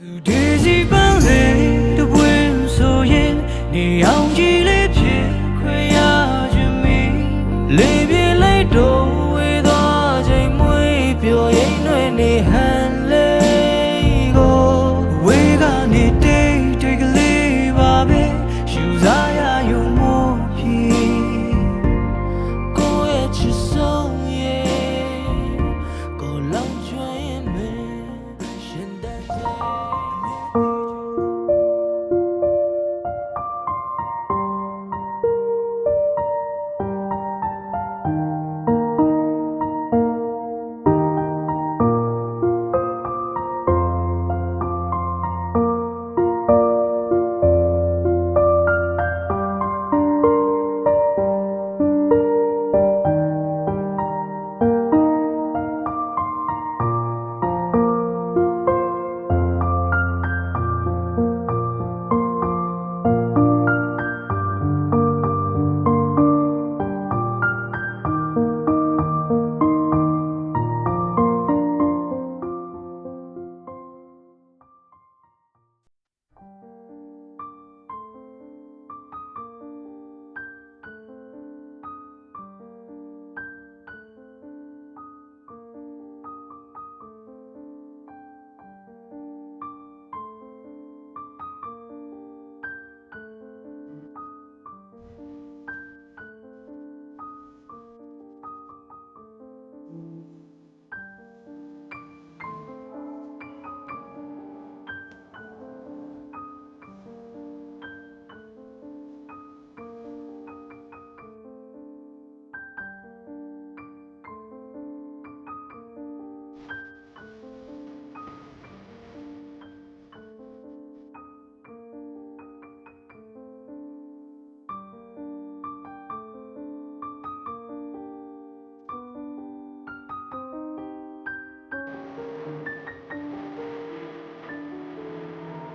သူဒီစီပ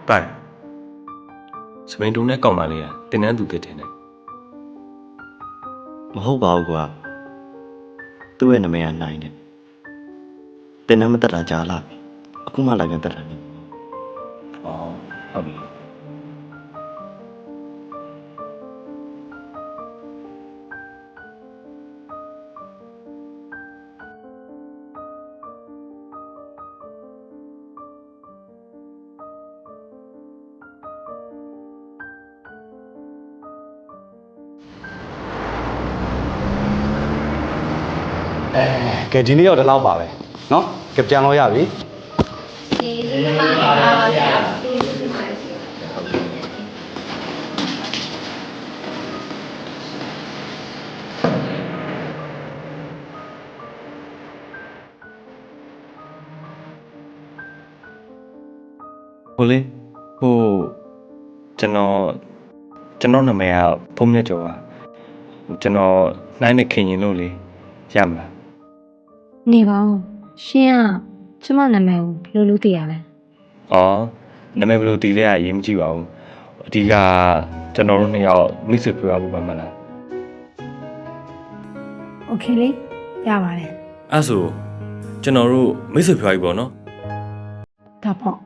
ပိုင်စပိန်တုံးနဲ့ကောင်းပါလေကတင်းနှန်းသူဖြစ်တယ်နဲ့မဟုတ်ပါဘူးကွာသူ့ရဲ့နာမည်ကနိုင်တယ်တင်နမတက်တာကြားလာပြီအခုမှလည်းပြန်တက်တာနေဟောဟုတ်ပြီ အဲကဲဒီနေ့တော့ဒီလောက်ပါပဲเนาะကဲပြန်လို့ရပြီ ဟိုလေဟိုကျွန်တော်ကျွန်တော်နာမည်ကဖုံးမြတ်ကျော်ပါကျွန်တော်နိုင်တဲ့ခင်ရင်လို့လေရမလား နေပါဦးရှင်ကကျမနာမည်ကိုလူလူသိရလဲ။အော်နာမည်ဘယ်လိုတည်လဲအရေးမကြီးပါဘူး။အဓိကကျွန်တော်တို့နှစ်ယောက်မိတ်ဆွေပြောဖို့ပါမလား။ Okay လေရပါတယ်။အဲ့ဆိုကျွန်တော်တို့မိတ်ဆွေပြောကြီးပေါ့နော်။ဒါပေါ့။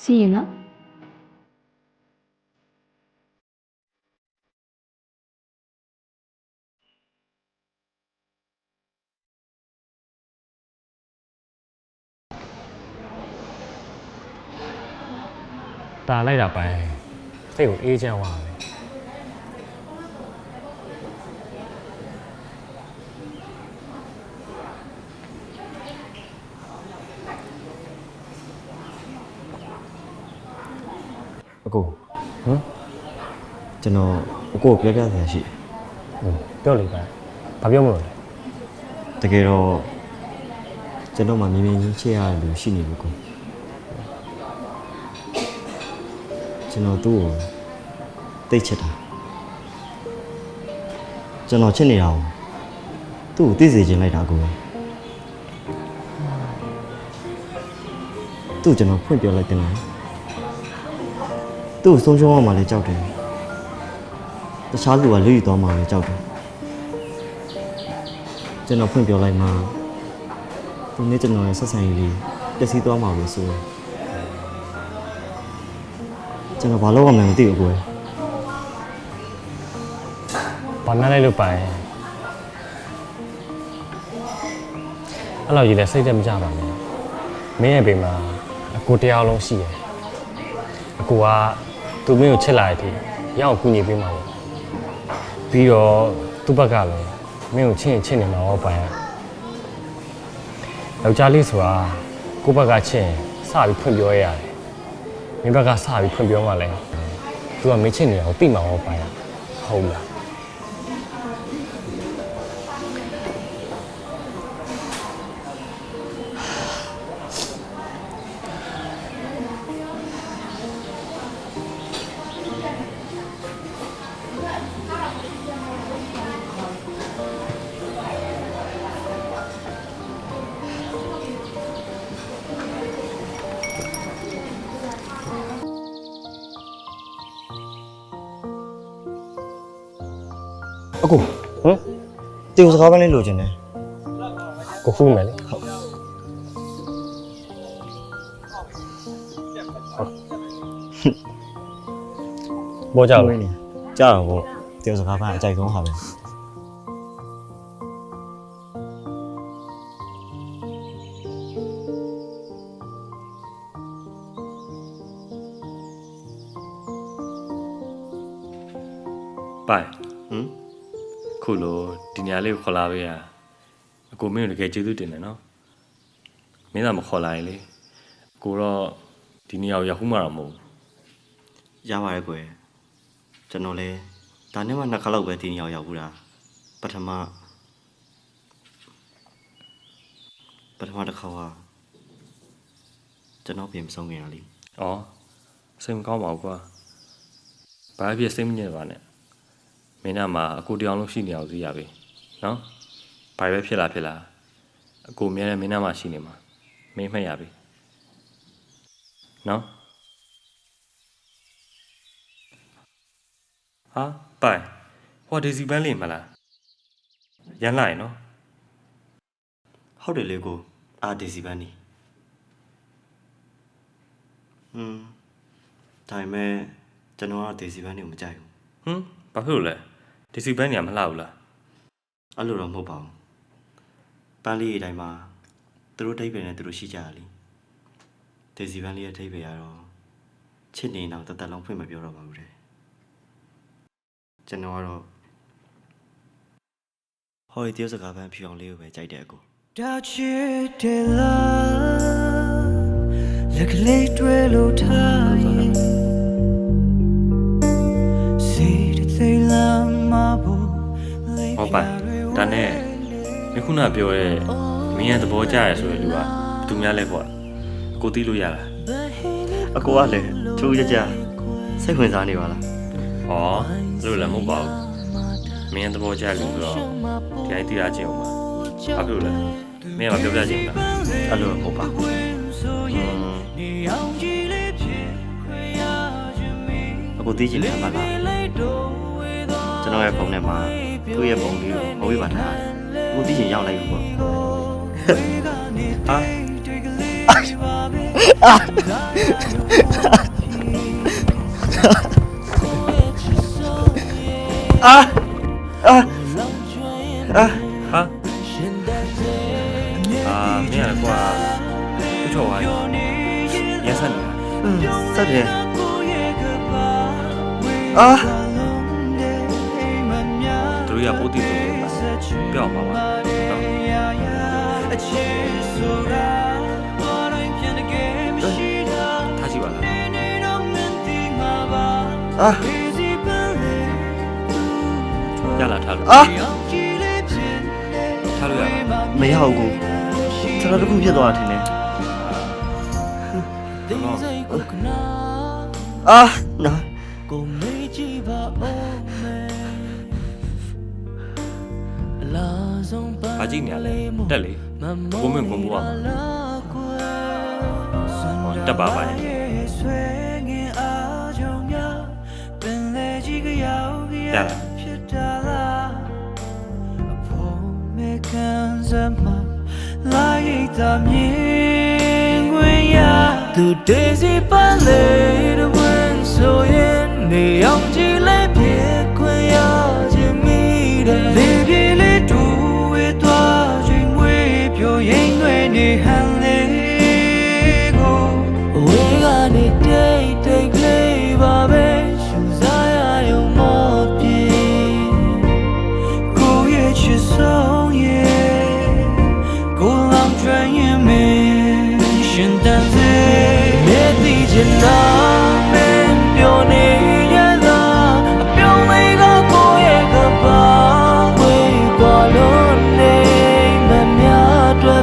See you နော်။ ตาလိုက်တာပိုင်စိတ်ကိုအေးချမ်းသွားတယ်အကိုဟမ်ကျွန်တော်အကိုကိုပြောပြစရာရှိတယ်ဟုတ်ပြောလေပိုင်ဘာပြောမလို့လဲတကယ်တော့ကျွန်တော်မှမြင်မြင်ချင်းချစ်ရတဲ့လူရှိနေလို့ကို ကျွန်တော်သူ့ကိုတိတ်ချစ်တာကျွန်တော်ချစ်နေတာကိုသူ့ကိုသိစေချင်လိုက်တာကိုပဲသူ့ကိုကျွန်တော်ဖွင့်ပြောလိုက်တင်တယ်သူ့ကိုဆုံးရှုံးအောင်မှလည်းကြောက်တယ်တခြားလူကလူယူသွားမှလည်းကြောက်တယ်ကျွန်တော်ဖွင့်ပြောလိုက်မှဒီနေ့ကျွန်တော်ရဲ့ဆက်ဆံရေးလေးပျက်စီးသွားမှာလို့ဆိုရင် ကျွန်တော်ဘာလို့မှမသိဘူးကွယ်ဘာနားလိုက်လို့ပိုင်အဲ့လိုကြီးလဲစိတ်သက်မကြပါနဲ့မင်းရဲ့ဘေးမှာအကိုတရားလုံးရှိတယ်အကိုကသူမင်းကိုချစ်လာတဲ့အထိရအောင်ကူညီပေးမှာပေါ့ပြီးတော့သူ့ဘက်ကလည်းမင်းကိုချစ်ရင်ချစ်နေမှာပေါ့ပိုင်ယောက်ျားလေးဆိုတာကိုယ့်ဘက်ကချစ်ရင်စပြီးဖွင့်ပြောရရတယ် မင်းဘက်ကစပြီးဖွင့်ပြောမှလည်းသူကမင်းချစ်နေတာကိုသိမှာပေါ့ပိုင်ဟုတ်လား အကိုဟမ်တေကိုစကားပန်းလေးလိုချင်တယ်ကိုဖူးမယ်လေဘောကြောက်လေကြားတော့ဗောတေကိုစကားပန်းအကြိုက်ဆုံးဟာပဲပိုင်ဟမ် ခုလိုဒီညာလေးကိုခေါ်လာပေးရအကိုမင်းကိုတကယ်ကျေးဇူးတင်တယ်နော်မင်းသာမခေါ်လာရင်လေအကိုတော့ဒီနေရာကိုရောက်ခုမှတော့မဟုတ်ဘူးရပါရဲ့ကွယ်ကျွန်တော်လဲဒါနဲ့မှနှစ်ခါလောက်ပဲဒီနေရာရောက်ဘူးလားပထမပထမတစ်ခါကကျွန်တော်ပြင်မဆုံးခင်ရလေ။အော်စိတ်မကောင်းပါဘူးကွာ။ဘာဖြစ်စိတ်မညစ်ပါနဲ့။ မင်းနာမှာအကိုတရားလုံးရှိနေအောင်သိရပြီ။နော်။ဘာပဲဖြစ်လာဖြစ်လာအကိုမြဲတဲ့မင်းနာမှာရှိနေမှာမင်းမှတ်ရပြီ။နော်။ဟာပိုင်ဟောဒီစီပန်းလေးမလား။ရန်လိုက်နော်ဟုတ်တယ်လေကိုအာဒီစီပန်းနီဟွန်းဒါပေမဲ့ကျွန်တော်ကဒီစီပန်းနေကိုမကြိုက်ဘူး။ဟမ်ဘာဖြစ်လို့လဲ။ ဒီစီပန်းနေရမလှဘူးလားအဲ့လိုတော့မဟုတ်ပါဘူးပန်းလေးအတိုင်းမှာသူတို့တိတ်ပယ်နဲ့သူတို့ရှိကြရလေဒီစီပန်းလေးရဲ့တိတ်ပယ်ကတော့ချစ်နေတော့တသက်လုံးဖွင့်မပြောတော့ပါဘူးတဲ့ကျွန်တော်ကတော့ဟောဒီတယောက်စကားပန်းဖြူအောင်လေးကိုပဲကြိုက်တယ်အကိုဒါချစ်တယ်လားလက်ကလေးတွေလို့ထားရ ဒါနဲ့မင်းခုနပြောတဲ့မင်းရဲ့သဘောကျရဆိုတဲ့လူကဘယ်သူများလဲပေါ့။အကိုသိလို့ရလားအကိုကလည်းထူးကြကြစိတ်ဝင်စားနေပါလား။ဟောလို့လည်းမဟုတ်ပါဘူး။မင်းရဲ့သဘောကျလူဆိုတော့ဒီအိုက်တီးရခြင်းအောင်ပါ။ဘာဖြစ်လို့လဲ။မင်းကမပြောပြခြင်းဘူးလားအဲ့လိုတော့မဟုတ်ပါဘူးဆိုရင်နေအောင်ကြည့်လေးဖြစ်ခွင့်ရခြင်းမီအကိုသိချင်တယ်မှလားလေးတော့ဝေသွားကျွန်တော်ရဲ့ဖုန်းထဲမှာ သူ့ရဲ့ပုံလေးကိုမဝေးပါထားတယ်အကိုသိချင်ရောက်လိုက်ဘူးပေါ့အာတွေ့ကလေးပါပဲအာအာအာ။ဟာ။အာမင်းကလည်းကွာသူ့ချော်သွားပြီ။ရက်ဆက်နေတာစက်တယ်အာ။သူ တို့ကပိုးတိတယ်ပါ။ပြောင်းပါပါ။နော်အချစ်ဆိုတာဘာတိုင်းပြန်တကယ်မရှိတာ။ထားကြည့်ပါလားနေတော့မင်းဒီမှာပါအာ easy belly ။ရလာထားလို့အာရောက်ကြည့်လေးဖြစ်နေထားလို့ရလားမရဘူးကိုကျွန်တော်တခုဖြစ်သွားတာထင်တယ်ဒီစိတ်ကိုကနာအာ ဘာကြည့်နေရလဲ။တက်လေမမကိုမင်းကိုဘွားမှာဟောတက်ပါပါရဲ့ဆွဲငင်အားကြောင့်များပင်လေကြီးကရောက်ကြရဖြစ်တာလားအဖို့မေကန်စမလာရိတ်တာမြ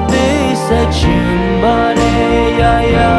တည်ချင်